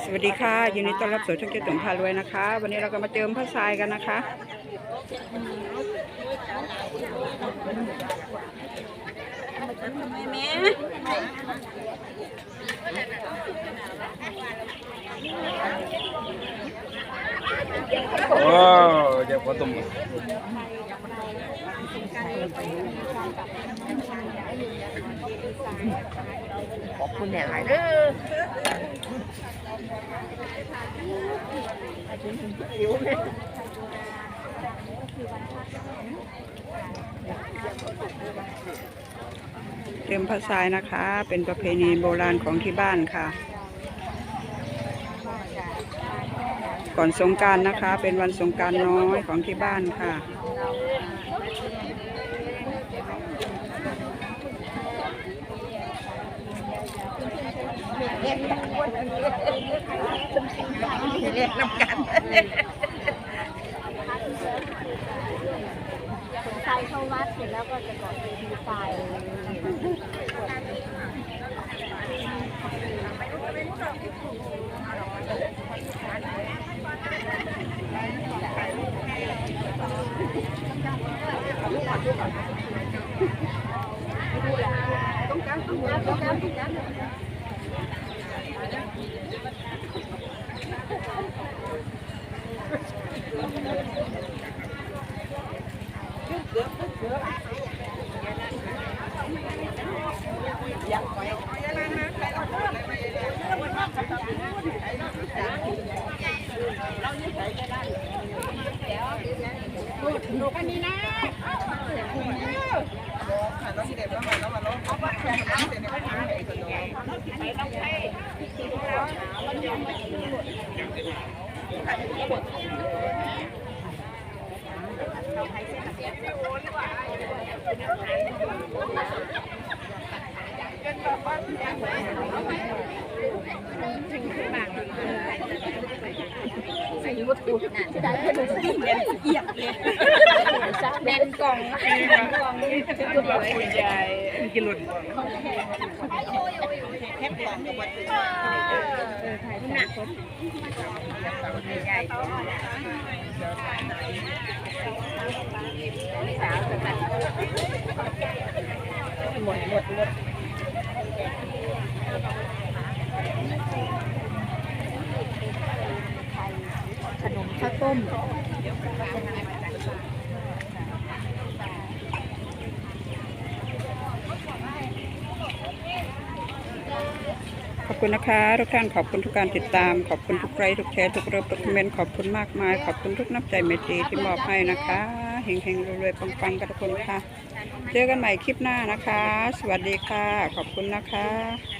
สวัสดีค่ะยินดีต้อนรับสู่ช่องเจ๊ตุ๋มพารวยนะคะ วันนี้เราก็มาเจิมพระทรายกันนะคะ โอ้เดี๋ยวพอตุ่มขอบคุณเนี่ยหลายเด้อ เต็มพระทรายนะคะ เป็นประเพณีโบราณของที่บ้านค่ะ ก่อนสงการนะคะ เป็นวันสงการน้อยของที่บ้านค่ะ เรียกน้ำกันไฟเข้าวัดเสร็จแล้วก็จะก่อเวที ไฟ ใส่วัตถุน่ะที่ได้แค่ดูสิเอียบเลยแน่น กล่องแน่นกล่องนี่ตัวเดียใหญ่กินหลุดแคบกล่องกับวัตถุถ่ายหนักคนใหญ่หมดหมดหมดขนมข้าวต้ม ขอบ คุณนะคะทุกท่านขอบคุณทุกการติดตาม ขอบคุณทุกไลค์ทุกแชร์ทุกเริ่มทุกคอมเมนต์ขอบคุณมากมาย ขอบคุณทุกน้ำใจเมตรีที่มอบให้นะคะเฮงๆรวยๆปังๆกันทุกคนค่ะ เจอกันใหม่คลิปหน้านะคะ สวัสดีค่ะ ขอบคุณนะคะ